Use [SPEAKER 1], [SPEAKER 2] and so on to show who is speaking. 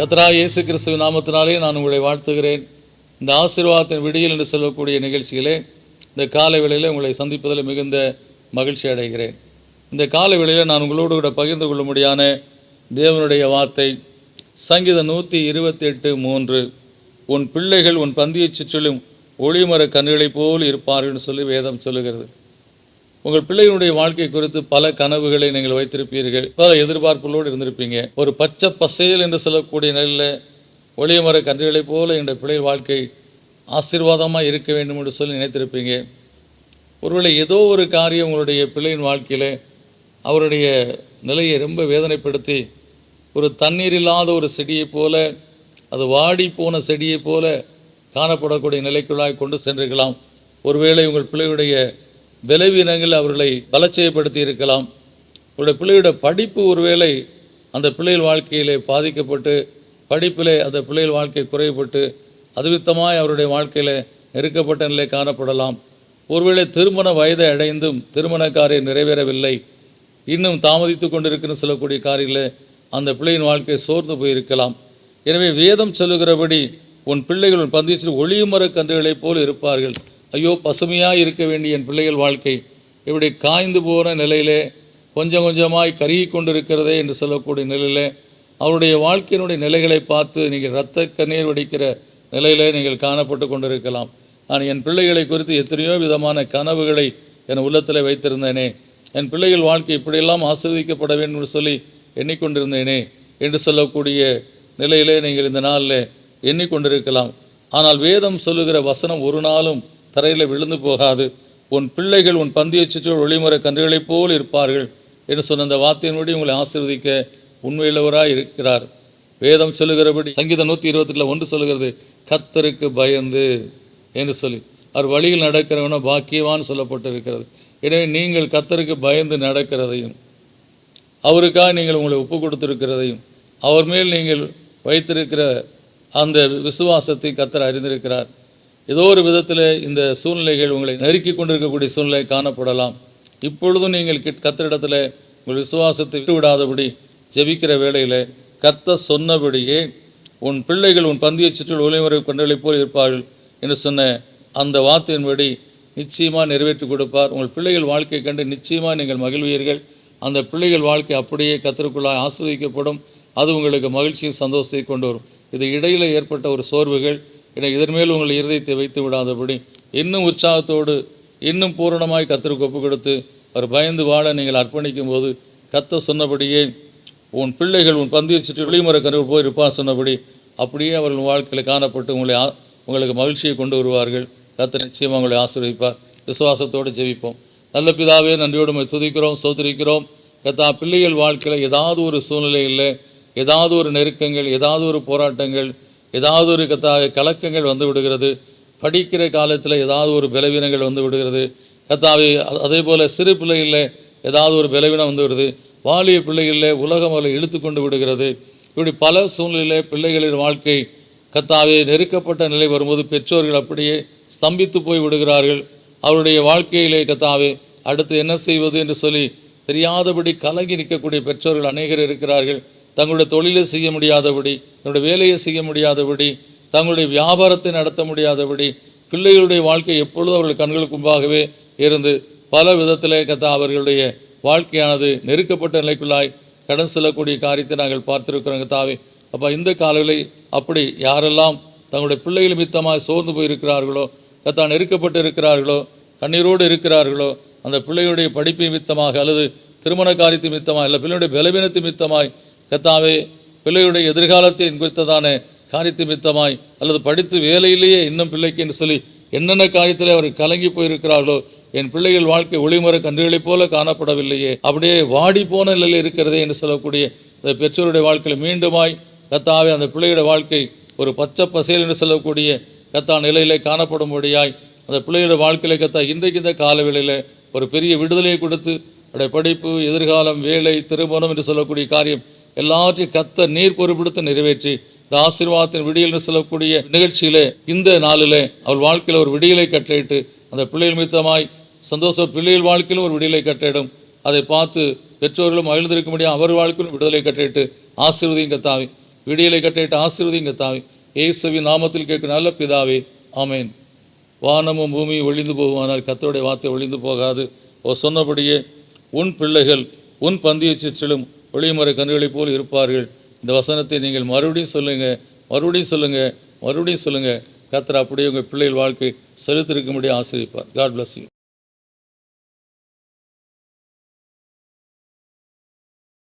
[SPEAKER 1] கத்ரா இயேசு கிறிஸ்துவ நாமத்தினாலே நான் உங்களை வாழ்த்துகிறேன். இந்த ஆசீர்வாதத்தின் விடியில் என்று சொல்லக்கூடிய நிகழ்ச்சிகளே இந்த காலை வேளையில் உங்களை சந்திப்பதில் மிகுந்த மகிழ்ச்சி அடைகிறேன். இந்த காலை வேளையில் நான் உங்களோடு கூட பகிர்ந்து கொள்ளும்படியான தேவனுடைய வார்த்தை சங்கீதம் நூற்றி இருபத்தி எட்டு மூன்று உன் பிள்ளைகள் உன் பந்தியைச் சுற்றிலும் ஒளிமர கண்களைப் போல் இருப்பார்கள் என்று சொல்லி வேதம் சொல்லுகிறது. உங்கள் பிள்ளையினுடைய வாழ்க்கை குறித்து பல கனவுகளை நீங்கள் வைத்திருப்பீர்கள். பல எதிர்பார்ப்புகளோடு இருந்திருப்பீங்க. ஒரு பச்சை பசையல் என்று சொல்லக்கூடிய நிலையில் ஒளியமர கன்றுகளைப் போல என்னுடைய பிள்ளை வாழ்க்கை ஆசீர்வாதமாக இருக்க வேண்டும் என்று சொல்லி நினைத்திருப்பீங்க. ஒருவேளை ஏதோ ஒரு காரியம் உங்களுடைய பிள்ளையின் வாழ்க்கையில் அவருடைய நிலையை ரொம்ப வேதனைப்படுத்தி ஒரு தண்ணீர் இல்லாத ஒரு செடியைப் போல அது வாடி போன செடியைப் போல காணப்படக்கூடிய நிலைக்குள்ளாய் கொண்டு சென்றிருக்கலாம். ஒருவேளை உங்கள் பிள்ளையுடைய விளைவினங்கள் அவர்களை பலச்சயப்படுத்தி இருக்கலாம் உங்களுடைய பிள்ளையோட படிப்பு ஒருவேளை அந்த பிள்ளைகள் வாழ்க்கையிலே பாதிக்கப்பட்டு படிப்பிலே அந்த பிள்ளைகள் வாழ்க்கை குறைபட்டு அதுவித்தமாய் அவருடைய வாழ்க்கையில் நெருக்கப்பட்ட நிலை காணப்படலாம். ஒருவேளை திருமண வயதை அடைந்தும் திருமண காரியம் நிறைவேறவில்லை. இன்னும் தாமதித்து கொண்டிருக்குன்னு சொல்லக்கூடிய காரியங்களில் அந்த பிள்ளையின் வாழ்க்கை சோர்ந்து போயிருக்கலாம். எனவே வேதம் சொல்லுகிறபடி உன் பிள்ளைகள் உன் பந்தயத்தில் ஒளியுமர கன்றுகளைப் போல் இருப்பார்கள். ஐயோ பசுமையாக இருக்க வேண்டிய என் பிள்ளைகள் வாழ்க்கை இப்படி காய்ந்து போகிற நிலையிலே கொஞ்சம் கொஞ்சமாய் கருகி கொண்டிருக்கிறதே என்று சொல்லக்கூடிய நிலையில் அவருடைய வாழ்க்கையினுடைய நிலைகளை பார்த்து நீங்கள் இரத்த கண்ணீர் வடிக்கிற நிலையிலே நீங்கள் காணப்பட்டு கொண்டிருக்கலாம். நான் என் பிள்ளைகளை குறித்து எத்தனையோ விதமான கனவுகளை என் உள்ளத்தில் வைத்திருந்தேனே. என் பிள்ளைகள் வாழ்க்கை இப்படியெல்லாம் ஆசிர்வதிக்கப்பட வேண்டும் என்று சொல்லி எண்ணிக்கொண்டிருந்தேனே என்று சொல்லக்கூடிய நிலையிலே நீங்கள் இந்த நாளில் எண்ணிக்கொண்டிருக்கலாம். ஆனால் வேதம் சொல்லுகிற வசனம் ஒரு நாளும் தரையில் விழுந்து போகாது. உன் பிள்ளைகள் உன் பந்திய சுற்று ஒளிமுறை கன்றுகளைப் போல் இருப்பார்கள் என்று சொன்ன அந்த வார்த்தையின்படி உங்களை ஆசீர்வதிக்க உண்மையுள்ளவராக இருக்கிறார். வேதம் சொல்லுகிறபடி சங்கீதம் நூற்றி இருபத்தெட்டில் ஒன்று சொல்லுகிறது கத்தருக்கு பயந்து என்று சொல்லி. அவர் வழியில் நடக்கிறவன பாக்கியவான் சொல்லப்பட்டிருக்கிறது. எனவே நீங்கள் கத்தருக்கு பயந்து நடக்கிறதையும் அவருக்காக நீங்கள் உங்களை ஒப்பு கொடுத்திருக்கிறதையும் அவர் மேல் நீங்கள் வைத்திருக்கிற அந்த விசுவாசத்தை கத்தர் அறிந்திருக்கிறார். ஏதோ ஒரு விதத்தில் இந்த சூழ்நிலைகள் உங்களை நெருக்கி கொண்டிருக்கக்கூடிய சூழ்நிலை காணப்படலாம். இப்பொழுதும் நீங்கள் கிட் கத்தரிடத்தில் உங்கள் விசுவாசத்தை விட்டு விடாதபடி ஜெபிக்கிற வேளையில் கத்த சொன்னபடியே உன் பிள்ளைகள் உன் பந்தியை சுற்றில் ஒளிமுறை கொண்டவளைப் போல் இருப்பார்கள் என்று சொன்ன அந்த வார்த்தையின்படி நிச்சயமாக நிறைவேற்றி கொடுப்பார். உங்கள் பிள்ளைகள் வாழ்க்கையை கண்டு நிச்சயமாக நீங்கள் மகிழ்வீர்கள். அந்த பிள்ளைகள் வாழ்க்கை அப்படியே கத்தருக்குள்ளாக ஆஸ்வதிக்கப்படும் அது உங்களுக்கு மகிழ்ச்சியும் சந்தோஷத்தை கொண்டு வரும். இது இடையில் ஏற்பட்ட ஒரு சோர்வுகள். இதை இதன் மேல் உங்கள் இருதயத்தை வைத்து விடாதபடி இன்னும் உற்சாகத்தோடு இன்னும் பூரணமாய் கத்தருக்கு ஒப்பு கொடுத்து அவர் பயந்து வாழ நீங்கள் அர்ப்பணிக்கும் போது கத்த சொன்னபடியே உன் பிள்ளைகள் உன் பந்திய சுற்றி வெளிமுறை கருவில் போய் இருப்பார் சொன்னபடி அப்படியே அவர்கள் வாழ்க்கையில் காணப்பட்டு உங்களை உங்களுக்கு மகிழ்ச்சியை கொண்டு வருவார்கள். கத்த நிச்சயமாக உங்களை ஆசீர்வதிப்பார். விசுவாசத்தோடு ஜெபிப்போம். நல்ல பிதாவே நன்றியோடு துதிக்கிறோம் சோதரிக்கிறோம் கத்தா பிள்ளைகள் வாழ்க்கையில் ஏதாவது ஒரு சூழ்நிலையில் ஏதாவது ஒரு நெருக்கங்கள் ஏதாவது ஒரு போராட்டங்கள் ஏதாவது ஒரு கத்தா கலக்கங்கள் வந்து விடுகிறது. படிக்கிற காலத்தில் ஏதாவது ஒரு பலவீனங்கள் வந்து விடுகிறது. கத்தாவை அதே போல் சிறு பிள்ளைகளில் ஏதாவது ஒரு பலவீனம் வந்து விடுது. வாலிய பிள்ளைகளில் உலகம் அவளை இழுத்து கொண்டு விடுகிறது. இப்படி பல சூழ்நிலையில் பிள்ளைகளின் வாழ்க்கை கத்தாவே நெருக்கப்பட்ட நிலை வரும்போது பெற்றோர்கள் அப்படியே ஸ்தம்பித்து போய் விடுகிறார்கள். அவருடைய வாழ்க்கையிலே கத்தாவே அடுத்து என்ன செய்வது என்று சொல்லி தெரியாதபடி கலங்கி நிற்கக்கூடிய பெற்றோர்கள் அநேகர் இருக்கிறார்கள். தங்களுடைய தொழிலை செய்ய முடியாதபடி தங்களுடைய வேலையை செய்ய முடியாதபடி தங்களுடைய வியாபாரத்தை நடத்த முடியாதபடி பிள்ளைகளுடைய வாழ்க்கை எப்பொழுதும் அவர்கள் கண்களுக்கு முன்பாகவே இருந்து பல விதத்தில் கத்தா அவர்களுடைய வாழ்க்கையானது நெருக்கப்பட்ட நிலைக்குள்ளாய் கடன் செல்லக்கூடிய காரியத்தை நாங்கள் பார்த்திருக்கிறோங்க தாவே அப்போ இந்த காலங்களில் அப்படி யாரெல்லாம் தங்களுடைய பிள்ளைகள் மித்தமாக சோர்ந்து போயிருக்கிறார்களோ கத்தா நெருக்கப்பட்டு இருக்கிறார்களோ கண்ணீரோடு இருக்கிறார்களோ அந்த பிள்ளைகளுடைய படிப்பு நிமித்தமாக அல்லது திருமண காரியத்து மித்தமாக இல்லை பிள்ளையுடைய பலவீனத்து மித்தமாய் கத்தாவே பிள்ளையுடைய எதிர்காலத்தை குறித்ததான காரியத்தை மித்தமாய் அல்லது படித்து வேலையிலேயே இன்னும் பிள்ளைக்கு என்று சொல்லி என்னென்ன காரியத்தில் அவர் கலங்கி போயிருக்கிறார்களோ என் பிள்ளைகள் வாழ்க்கை ஒளிமர கன்றுகளைப் போல காணப்படவில்லையே அப்படியே வாடி போன நிலையில் இருக்கிறதே என்று சொல்லக்கூடிய அந்த பெற்றோருடைய வாழ்க்கையில் மீண்டுமாய் கத்தாவே அந்த பிள்ளையுடைய வாழ்க்கை ஒரு பச்சை பசேல் என்று சொல்லக்கூடிய கத்தா நிலையிலே காணப்படும்படியாய் அந்த பிள்ளையோட வாழ்க்கையில கத்தா இன்றைக்கு இந்த காலவேளையில் ஒரு பெரிய விடுதலையை கொடுத்து அவருடைய படிப்பு எதிர்காலம் வேலை திருமணம் என்று சொல்லக்கூடிய காரியம் எல்லாற்றையும் கத்த நீர் பொறுப்படுத்த நிறைவேற்றி இந்த ஆசீர்வாதத்தின் விடியல் சொல்லக்கூடிய நிகழ்ச்சியிலே இந்த நாளிலே அவள் வாழ்க்கையில் ஒரு விடியலை கட்டளையிட்டு அந்த பிள்ளைகள் மித்தமாய் சந்தோஷ பிள்ளைகள் வாழ்க்கையிலும் ஒரு விடியலை கட்டளையிடும். அதை பார்த்து பெற்றோர்களும் மகிழ்ந்திருக்க முடியும் அவர் வாழ்க்கையிலும் விடுதலை கட்டளையிட்டு ஆசீர்வதியும் கத்தாவி விடியலை கட்டிட்டு ஆசீர்வதிங்க தாவி. இயேசுவி நாமத்தில் கேட்கும் நல்ல பிதாவே ஆமேன். வானமும் பூமியும் ஒழிந்து போகும் ஆனால் வார்த்தை ஒழிந்து போகாது. ஓ சொன்னபடியே உன் பிள்ளைகள் உன் பந்தியை சுற்றிலும் ஒளிமறை கன்றுகளைப் போல் இருப்பார்கள். இந்த வசனத்தை நீங்கள் மறுபடியும் சொல்லுங்கள் மறுபடியும் சொல்லுங்கள் மறுபடியும் சொல்லுங்கள் கத்தர் அப்படியே உங்கள் பிள்ளைகள் வாழ்க்கை செலுத்திருக்கும்படி ஆசிரியப்பார் காட் பிளஸ் யூ